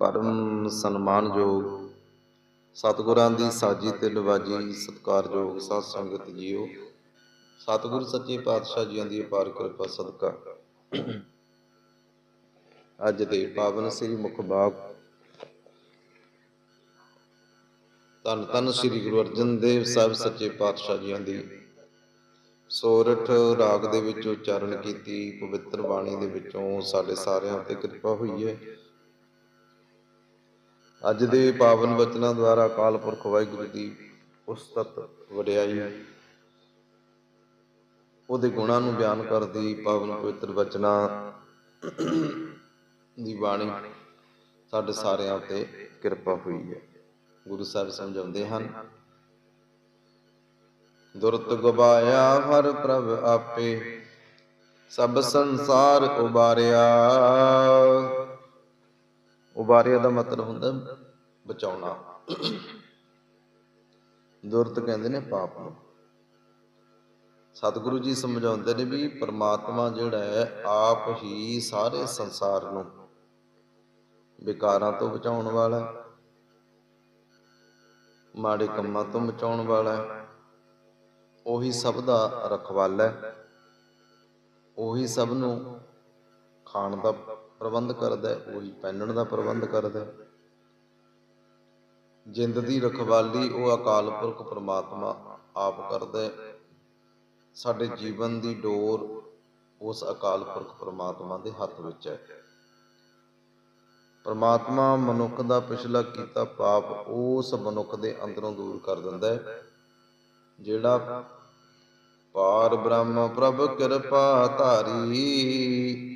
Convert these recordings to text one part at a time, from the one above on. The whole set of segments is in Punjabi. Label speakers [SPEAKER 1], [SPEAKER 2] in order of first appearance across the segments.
[SPEAKER 1] ਪਰਮ ਸਨਮਾਨਯੋਗ ਸਤਿਗੁਰਾਂ ਦੀ ਸਾਜੀ ਤੇ ਨਵਾਜੀ ਸਤਿਕਾਰਯੋਗ ਸਾਧ ਸੰਗਤ ਜੀਓ। ਸਤਿਗੁਰ ਸੱਚੇ ਪਾਤਸ਼ਾਹ ਜੀਆਂ ਦੀ ਅਪਾਰ ਕਿਰਪਾ ਸਦਕਾ। ਅੱਜ ਦੇ ਪਾਵਨ ਸ੍ਰੀ ਮੁਖਬਾਗ ਧੰਨ ਧੰਨ ਸ੍ਰੀ ਗੁਰੂ ਅਰਜਨ ਦੇਵ ਸਾਹਿਬ ਸੱਚੇ ਪਾਤਸ਼ਾਹ ਜੀਆਂ ਦੀ ਸੋਰਠ ਰਾਗ ਦੇ ਵਿੱਚ ਉਚਾਰਨ ਕੀਤੀ, ਪਵਿੱਤਰ ਬਾਣੀ ਦੇ ਵਿੱਚੋਂ ਸਾਡੇ ਸਾਰਿਆਂ ਤੇ ਕਿਰਪਾ ਹੋਈ ਹੈ। ਅੱਜ ਦੇ ਪਾਵਨ ਵਚਨਾਂ ਦੁਆਰਾ ਅਕਾਲ ਪੁਰਖ ਵਾਹਿਗੁਰੂ ਦੀ ਉਸਤਤ ਵਡਿਆਈ। ਉਹਦੇ ਗੁਣਾਂ ਨੂੰ ਬਿਆਨ ਕਰਦੀ ਪਾਵਨ ਪਵਿੱਤਰ ਵਚਨਾਂ ਦੀ ਬਾਣੀ ਸਾਡੇ ਸਾਰਿਆਂ ਤੇ ਕਿਰਪਾ ਹੋਈ ਹੈ। ਗੁਰੂ ਸਾਹਿਬ ਸਮਝਾਉਂਦੇ ਹਨ, ਦੁਰਤ ਗਵਾਇਆ ਹਰ ਪ੍ਰਭ ਆਪੇ, ਸਭ ਸੰਸਾਰ ਉਬਾਰਿਆ। ਉਬਾਰਿਆ ਦਾ ਮਤਲਬ ਹੁੰਦਾ ਬਚਾਉਣਾ। ਦੁਰਤ ਕਹਿੰਦੇ ਨੇ ਪਾਪ ਨੂੰ। ਸਤਿਗੁਰੂ ਜੀ ਸਮਝਾਉਂਦੇ ਨੇ ਵੀ ਪ੍ਰਮਾਤਮਾ ਜਿਹੜਾ ਹੈ, ਆਪ ਹੀ ਸਾਰੇ ਸੰਸਾਰ ਨੂੰ ਵਿਕਾਰਾਂ ਤੋਂ ਬਚਾਉਣ ਵਾਲਾ ਹੈ, ਮਾੜੇ ਕੰਮਾਂ ਤੋਂ ਬਚਾਉਣ ਵਾਲਾ ਹੈ, ਉਹੀ ਸਭ ਦਾ ਰਖਵਾਲਾ ਹੈ, ਉਹੀ ਸਭ ਨੂੰ ਖਾਣ ਦਾ ਪ੍ਰਬੰਧ ਕਰਦਾ ਉਹੀ ਪਹਿਨਣ ਦਾ ਪ੍ਰਬੰਧ ਕਰਦਾ ਜਿੰਦ ਦੀ ਰਖਵਾਲੀ ਉਹ ਅਕਾਲ ਪੁਰਖ ਪ੍ਰਮਾਤਮਾ ਆਪ ਕਰਦਾ ਸਾਡੇ ਜੀਵਨ ਦੀ ਡੋਰ ਉਸ ਅਕਾਲ ਪੁਰਖ ਪ੍ਰਮਾਤਮਾ ਦੇ ਹੱਥ ਵਿੱਚ ਹੈ। ਪਰਮਾਤਮਾ ਮਨੁੱਖ ਦਾ ਪਿਛਲਾ ਕੀਤਾ ਪਾਪ ਉਸ ਮਨੁੱਖ ਦੇ ਅੰਦਰੋਂ ਦੂਰ ਕਰ ਦਿੰਦਾ ਹੈ, ਜਿਹੜਾ ਪਾਰ ਬ੍ਰਹਮ ਪ੍ਰਭ ਕਿਰਪਾ ਧਾਰੀ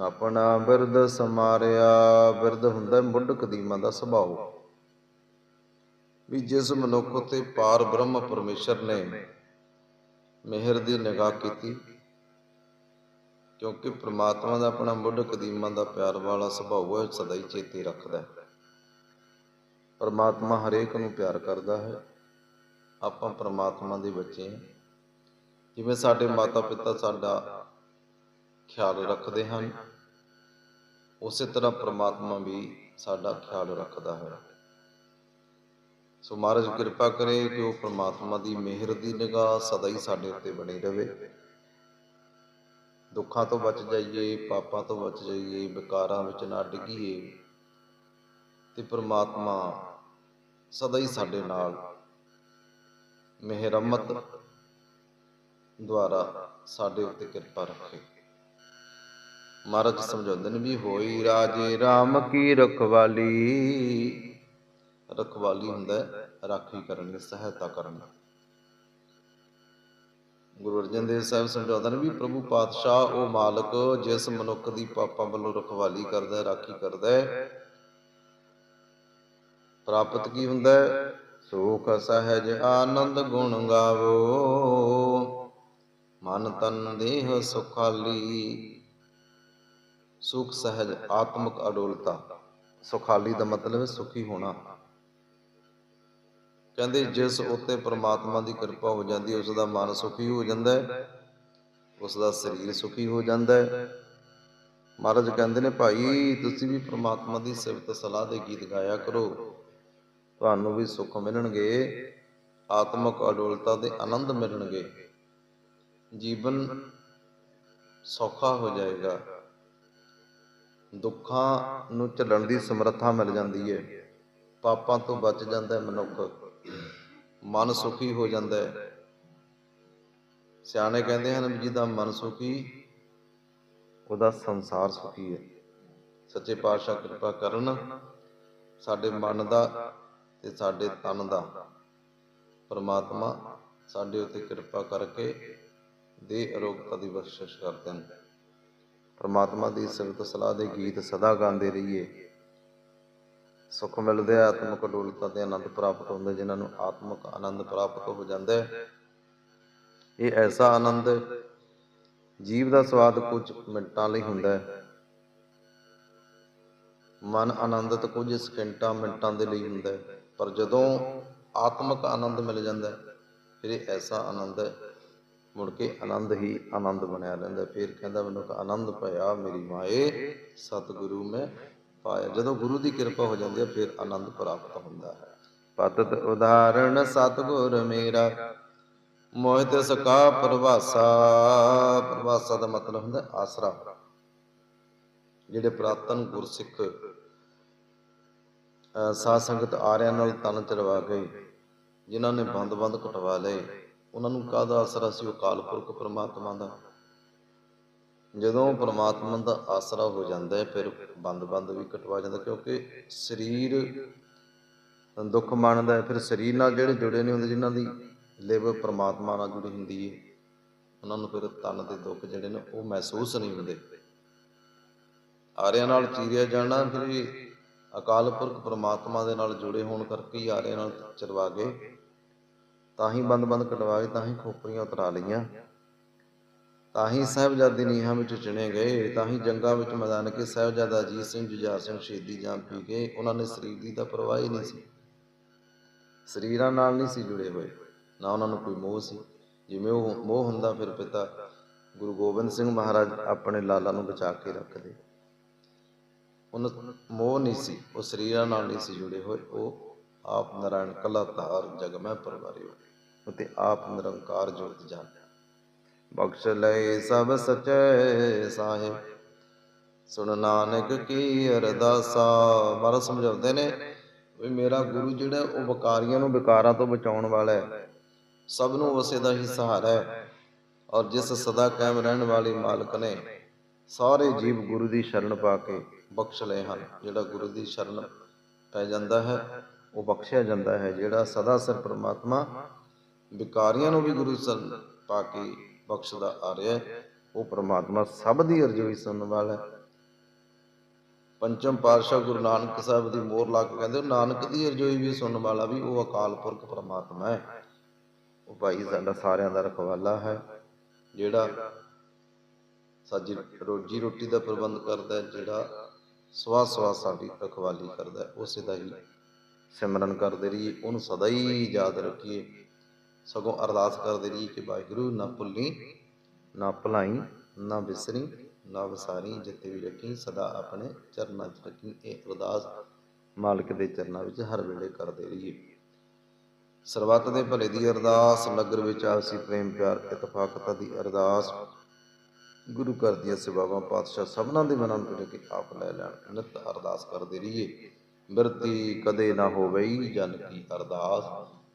[SPEAKER 1] ਆਪਣਾ ਬਿਰਦ ਸਮਾਰਿਆ ਬਿਰਦ ਹੁੰਦਾ ਮੁੱਢ ਕਦੀਮਾਂ ਦਾ ਸੁਭਾਅ। ਵੀ ਜਿਸ ਮਨੁੱਖ ਉਤੇ ਪਾਰ ਬ੍ਰਹਮ ਪਰਮੇਸ਼ਰ ਨੇ ਮਿਹਰ ਦੀ ਨਿਗਾਹ ਕੀਤੀ, ਕਿਉਂਕਿ ਪ੍ਰਮਾਤਮਾ ਦਾ ਆਪਣਾ ਮੁੱਢ ਕਦੀਮਾਂ ਦਾ ਪਿਆਰ ਵਾਲਾ ਸੁਭਾਅ ਹੈ ਸਦਾ ਹੀ ਚੇਤੇ ਰੱਖਦਾ ਹੈ। ਪ੍ਰਮਾਤਮਾ ਹਰੇਕ ਨੂੰ ਪਿਆਰ ਕਰਦਾ ਹੈ। ਆਪਾਂ ਪ੍ਰਮਾਤਮਾ ਦੇ ਬੱਚੇ ਹਾਂ। ਜਿਵੇਂ ਸਾਡੇ ਮਾਤਾ ਪਿਤਾ ਸਾਡਾ ਖਿਆਲ ਰੱਖਦੇ ਹਨ। ਉਸੇ ਤਰ੍ਹਾਂ ਪ੍ਰਮਾਤਮਾ ਵੀ ਸਾਡਾ ਖਿਆਲ ਰੱਖਦਾ ਹੈ। ਸੋ ਮਹਾਰਾਜ ਕਿਰਪਾ ਕਰੇ ਕਿ ਉਹ ਪ੍ਰਮਾਤਮਾ ਦੀ ਮਿਹਰ ਦੀ ਨਿਗਾਹ ਸਦਾ ਹੀ ਸਾਡੇ ਉੱਤੇ ਬਣੀ ਰਹੇ ਦੁੱਖਾਂ ਤੋਂ ਬਚ ਜਾਈਏ, ਪਾਪਾਂ ਤੋਂ ਬਚ ਜਾਈਏ, ਵਿਕਾਰਾਂ ਵਿੱਚ ਨਾ ਡਿੱਗੀਏ, ਤੇ ਪ੍ਰਮਾਤਮਾ ਸਦਾ ਹੀ ਸਾਡੇ ਨਾਲ ਮਿਹਰਮਤ ਦੁਆਰਾ ਸਾਡੇ ਉੱਤੇ ਕਿਰਪਾ ਰੱਖੇ। ਮਹਾਰਾਜ ਸਮਝਾਉਂਦੇ ਨੇ ਵੀ ਹੋਈ ਰਾਜੇ RAM ਕੀ ਰਖਵਾਲੀ। ਰਖਵਾਲੀ ਹੁੰਦਾ ਰਾਖੀ ਕਰਨੀ ਸਹਾਇਤਾ ਕਰਨੀ ਗੁਰੂ ਅਰਜਨ ਦੇਵ ਸਾਹਿਬ ਸਮਝਾਉਂਦੇ ਨੇ ਵੀ ਪ੍ਰਭੂ ਪਾਤਸ਼ਾਹ, ਉਹ ਮਾਲਕ ਜਿਸ ਮਨੁੱਖ ਦੀ ਪਾਪਾਂ ਵੱਲੋਂ ਰਖਵਾਲੀ ਕਰਦਾ ਰਾਖੀ ਕਰਦਾ ਪ੍ਰਾਪਤ ਕੀ ਹੁੰਦਾ ਸੁਖ, ਸਹਿਜ, ਆਨੰਦ ਗੁਣ ਗਾਵੋ। ਮਨ ਤਨ ਦੇਹ ਸੁਖਾਲੀ। ਸੁਖ, ਸਹਿਜ, ਆਤਮਿਕ ਅਡੋਲਤਾ। ਸੁਖਾਲੀ ਦਾ ਮਤਲਬ ਹੈ ਸੁਖੀ ਹੋਣਾ। ਕਹਿੰਦੇ ਜਿਸ ਉੱਤੇ ਪ੍ਰਮਾਤਮਾ ਦੀ ਕਿਰਪਾ ਹੋ ਜਾਂਦੀ ਹੈ ਉਸ ਦਾ ਮਨ ਸੁਖੀ ਹੋ ਜਾਂਦਾ ਹੈ। ਉਸ ਦਾ ਸਰੀਰ ਸੁਖੀ ਹੋ ਜਾਂਦਾ ਹੈ। ਮਹਾਰਾਜ ਕਹਿੰਦੇ ਨੇ, ਭਾਈ, ਤੁਸੀਂ ਵੀ ਪ੍ਰਮਾਤਮਾ ਦੀ ਸਿਫਤ ਸਲਾਹ ਦੇ ਗੀਤ ਗਾਇਆ ਕਰੋ। ਤੁਹਾਨੂੰ ਵੀ ਸੁੱਖ ਮਿਲਣਗੇ, ਆਤਮਿਕ ਅਡੋਲਤਾ ਦੇ ਆਨੰਦ ਮਿਲਣਗੇ। ਜੀਵਨ ਸੌਖਾ ਹੋ ਜਾਏਗਾ। ਦੁੱਖਾਂ ਨੂੰ ਝੱਲਣ ਦੀ ਸਮਰੱਥਾ ਮਿਲ ਜਾਂਦੀ ਹੈ ਪਾਪਾਂ ਤੋਂ ਬਚ ਜਾਂਦਾ ਹੈ ਮਨੁੱਖ। ਮਨ ਸੁਖੀ ਹੋ ਜਾਂਦਾ ਹੈ ਸਿਆਣੇ ਕਹਿੰਦੇ ਹਨ ਵੀ ਜਿਹਦਾ ਮਨ ਸੁਖੀ, ਉਹਦਾ ਸੰਸਾਰ ਸੁਖੀ ਹੈ ਸੱਚੇ ਪਾਤਸ਼ਾਹ ਕਿਰਪਾ ਕਰਨ ਸਾਡੇ ਮਨ ਦਾ ਤੇ ਸਾਡੇ ਤਨ ਦਾ। ਪਰਮਾਤਮਾ ਸਾਡੇ ਉੱਤੇ ਕਿਰਪਾ ਕਰਕੇ ਦੇ ਅਰੋਗਤਾ ਦੀ ਬਖਸ਼ਿਸ਼ ਕਰਦੇ ਹਨ ਪਰਮਾਤਮਾ ਦੀ ਸਿਫਤ ਸਲਾਹ ਦੇ ਗੀਤ ਸਦਾ ਗਾਉਂਦੇ ਰਹੀਏ। ਸੁਖ ਮਿਲਦੇ ਆ, ਆਤਮਿਕ ਡੋਲਤਾ ਤੇ ਆਨੰਦ ਪ੍ਰਾਪਤ ਹੁੰਦਾ, ਜਿਨ੍ਹਾਂ ਨੂੰ ਆਤਮਿਕ ਆਨੰਦ ਪ੍ਰਾਪਤ ਹੋ ਜਾਂਦਾ ਹੈ। ਇਹ ਐਸਾ ਆਨੰਦ, ਜੀਵ ਦਾ ਸਵਾਦ ਕੁਝ ਮਿੰਟਾਂ ਲਈ ਹੁੰਦਾ ਹੈ। ਮਨ ਆਨੰਦਿਤ ਕੁਝ ਸਕਿੰਟਾਂ, ਮਿੰਟਾਂ ਦੇ ਲਈ ਹੁੰਦਾ ਹੈ। ਪਰ ਜਦੋਂ ਆਤਮਿਕ ਆਨੰਦ ਮਿਲ ਜਾਂਦਾ ਹੈ, ਫਿਰ ਇਹ ਐਸਾ ਆਨੰਦ ਹੈ ਮੁੜ ਕੇ ਆਨੰਦ ਹੀ ਆਨੰਦ ਬਣਿਆ ਰਹਿੰਦਾ। ਫਿਰ ਕਹਿੰਦਾ ਮੈਨੂੰ ਆਨੰਦ ਭਇਆ ਮੇਰੀ ਮਾਏ, ਸਤਿਗੁਰੂ ਮੈਂ ਪਾਇਆ। ਜਦੋਂ ਗੁਰੂ ਦੀ ਕਿਰਪਾ ਹੋ ਜਾਂਦੀ ਹੈ, ਫਿਰ ਆਨੰਦ ਪ੍ਰਾਪਤ ਹੁੰਦਾ ਹੈ। ਪਤਤ ਉਦਾਹਰਣ, ਸਤਗੁਰ ਮੇਰਾ, ਮੋਹਿਤ ਸਕਾ ਪ੍ਰਵਾਸਾ। ਪ੍ਰਵਾਸਾ ਦਾ ਮਤਲਬ ਹੁੰਦਾ ਆਸਰਾ। ਜਿਹੜੇ ਪ੍ਰਾਤਨ ਗੁਰਸਿੱਖ, ਅਹ ਸਾਧ ਸੰਗਤ ਆਰਿਆਂ ਨਾਲ ਤਨ ਚੜਵਾ ਗਏ, ਜਿਨ੍ਹਾਂ ਨੇ ਬੰਦ-ਬੰਦ ਕਟਵਾ ਲਏ ਉਹਨਾਂ ਨੂੰ ਕਾਹਦਾ ਆਸਰਾ ਸੀ ਉਹ ਕਾਲ ਪੁਰਖ ਪ੍ਰਮਾਤਮਾ ਦਾ? ਜਦੋਂ ਪ੍ਰਮਾਤਮਾ ਦਾ ਆਸਰਾ ਹੋ ਜਾਂਦਾ ਹੈ, ਫਿਰ ਬੰਦ-ਬੰਦ ਵੀ ਕਟਵਾ ਜਾਂਦਾ, ਕਿਉਂਕਿ ਸਰੀਰ ਦੁੱਖ ਮੰਨਦਾ ਹੈ, ਫਿਰ ਸਰੀਰ ਨਾਲ ਜਿਹੜੇ ਜੁੜੇ ਨਹੀਂ ਹੁੰਦੇ, ਜਿਨ੍ਹਾਂ ਦੀ ਲਿਵ ਪ੍ਰਮਾਤਮਾ ਨਾਲ ਜੁੜੀ ਹੁੰਦੀ ਹੈ, ਉਹਨਾਂ ਨੂੰ ਫਿਰ ਤਨ ਦੇ ਦੁੱਖ ਜਿਹੜੇ ਨੇ ਉਹ ਮਹਿਸੂਸ ਨਹੀਂ ਹੁੰਦੇ। ਆਰਿਆਂ ਨਾਲ ਚੀਰਿਆ ਜਾਣਾ, ਫਿਰ ਅਕਾਲ ਪੁਰਖ ਪ੍ਰਮਾਤਮਾ ਦੇ ਨਾਲ ਜੁੜੇ ਹੋਣ ਕਰਕੇ ਹੀ ਆਰਿਆਂ ਨਾਲ ਚਰਵਾ ਗਏ। ਤਾਂ ਹੀ ਬੰਦ-ਬੰਦ ਕਟਵਾ ਕੇ ਤਾਂ ਹੀ ਖੋਪਰੀਆਂ ਉਤਰਾ ਲਈਆਂ। ਤਾਂ ਹੀ ਸਾਹਿਬਜ਼ਾਦੇ ਨੀਹਾਂ ਵਿੱਚ ਚਿਣੇ ਗਏ, ਤਾਂ ਹੀ ਜੰਗਾਂ ਵਿੱਚ ਮੈਦਾਨ ਕੇ ਸਾਹਿਬਜ਼ਾਦਾ ਅਜੀਤ ਸਿੰਘ, ਜੁਝਾਰ ਸਿੰਘ ਸ਼ਹੀਦੀ ਜਾਮ ਪੀ ਗਏ ਉਹਨਾਂ ਨੇ ਸਰੀਰ ਦੀ ਤਾਂ ਪਰਵਾਹ ਹੀ ਨਹੀਂ ਸੀ। ਸਰੀਰਾਂ ਨਾਲ ਨਹੀਂ ਸੀ ਜੁੜੇ ਹੋਏ, ਨਾ ਉਹਨਾਂ ਨੂੰ ਕੋਈ ਮੋਹ ਸੀ। ਜਿਵੇਂ ਉਹ ਮੋਹ ਹੁੰਦਾ ਫਿਰ ਪਿਤਾ ਗੁਰੂ ਗੋਬਿੰਦ ਸਿੰਘ ਮਹਾਰਾਜ ਆਪਣੇ ਲਾਲਾ ਨੂੰ ਬਚਾ ਕੇ ਰੱਖਦੇ। ਉਹਨਾਂ ਮੋਹ ਨਹੀਂ ਸੀ, ਉਹ ਸਰੀਰਾਂ ਨਾਲ ਨਹੀਂ ਸੀ ਜੁੜੇ ਹੋਏ, ਉਹ ਆਪ ਨਾਰਾਇਣ ਕਲਾ ਧਾਰ ਜਗ ਮੈਂ ਪਰਵਾਰਿਓ ਉਤੇ ਆਪ ਨਿਰੰਕਾਰ ਜੋਤ ਜਾਣ ਬਖਸ਼ ਲਏ ਸਭ ਸਚੈ ਸਾਹਿਬ ਸੁਣ ਨਾਨਕ ਕੀ ਅਰਦਾਸਾ। ਮਹਾਰਾਜ ਸਮਝਾਉਂਦੇ ਨੇ ਵੀ ਮੇਰਾ ਗੁਰੂ ਜਿਹੜਾ ਉਹ ਵਿਕਾਰੀਆਂ ਨੂੰ ਵਿਕਾਰਾਂ ਤੋਂ ਬਚਾਉਣ ਵਾਲਾ ਹੈ। ਸਭ ਨੂੰ ਉਸੇ ਦਾ ਹੀ ਸਹਾਰਾ ਹੈ। ਔਰ ਜਿਸ ਸਦਾ ਕਾਇਮ ਰਹਿਣ ਵਾਲੇ ਮਾਲਕ ਨੇ ਸਾਰੇ ਜੀਵ ਗੁਰੂ ਦੀ ਸ਼ਰਨ ਪਾ ਕੇ ਬਖਸ਼ ਲਏ ਹਨ। ਜਿਹੜਾ ਗੁਰੂ ਦੀ ਸ਼ਰਨ ਪੈ ਜਾਂਦਾ ਹੈ, ਉਹ ਬਖਸ਼ਿਆ ਜਾਂਦਾ ਹੈ। ਜਿਹੜਾ ਸਦਾ ਸਿਰ ਪ੍ਰਮਾਤਮਾ ਵਿਕਾਰੀਆਂ ਨੂੰ ਵੀ ਗੁਰੂ ਸ਼ਰਨ ਪਾ ਕੇ ਬਖਸ਼ਦਾ ਆ ਰਿਹਾ ਹੈ। ਉਹ ਪ੍ਰਮਾਤਮਾ ਸਭ ਦੀ ਅਰਜ਼ੋਈ ਸੁਣਨ ਵਾਲਾ ਹੈ। ਪੰਚਮ ਪਾਤਸ਼ਾਹ ਗੁਰੂ ਨਾਨਕ ਸਾਹਿਬ ਦੀ ਮੋਹਰ ਲਾ ਕੇ ਕਹਿੰਦੇ, ਨਾਨਕ ਦੀ ਅਰਜ਼ੋਈ ਵੀ ਸੁਣਨ ਵਾਲਾ ਵੀ ਉਹ ਅਕਾਲ ਪੁਰਖ ਪ੍ਰਮਾਤਮਾ ਹੈ। ਉਹ ਭਾਈ ਸਾਡਾ ਸਾਰਿਆਂ ਦਾ ਰਖਵਾਲਾ ਹੈ, ਜਿਹੜਾ ਸਾਡੀ ਰੋਜੀ ਰੋਟੀ ਦਾ ਪ੍ਰਬੰਧ ਕਰਦਾ ਹੈ, ਜਿਹੜਾ ਸਵਾ ਸਵਾ ਸਾਡੀ ਰਖਵਾਲੀ ਕਰਦਾ ਹੈ, ਉਸੇ ਦਾ ਹੀ ਸਿਮਰਨ ਕਰਦੇ ਰਹੀਏ, ਉਹਨੂੰ ਸਦਾ ਹੀ ਯਾਦ ਰੱਖੀਏ। ਸਗੋਂ ਅਰਦਾਸ ਕਰਦੇ ਰਹੀ ਕਿ ਵਾਹਿਗੁਰੂ ਨਾ ਭੁੱਲੀ, ਨਾ ਭੁਲਾਈ, ਨਾ ਵਿਸਰੀ, ਨਾ ਵਸਾਰੀ, ਜਿੱਥੇ ਵੀ ਰੱਖੀ, ਸਦਾ ਆਪਣੇ ਚਰਨਾਂ 'ਚ ਰੱਖੀ। ਇਹ ਅਰਦਾਸ ਮਾਲਕ ਦੇ ਚਰਨਾਂ ਵਿੱਚ ਹਰ ਵੇਲੇ ਕਰਦੇ ਰਹੀਏ। ਸਰਬੱਤ ਦੇ ਭਲੇ ਦੀ ਅਰਦਾਸ ਨਗਰ ਵਿੱਚ ਆਪਸੀ ਪ੍ਰੇਮ, ਪਿਆਰ, ਇਤਫਾਕਤਾ ਦੀ ਅਰਦਾਸ, ਗੁਰੂ ਘਰ ਦੀਆਂ ਸੇਵਾਵਾਂ, ਪਾਤਸ਼ਾਹ ਸਭਨਾਂ ਦੇ ਮਨਾਂ ਨੂੰ ਕਿ ਆਪ ਲੈ ਲੈਣ, ਨਿਤ ਅਰਦਾਸ ਕਰਦੇ ਰਹੀਏ। ਬਿਰਤੀ ਕਦੇ ਨਾ ਹੋਵੇ ਜਨ ਕੀ ਅਰਦਾਸ।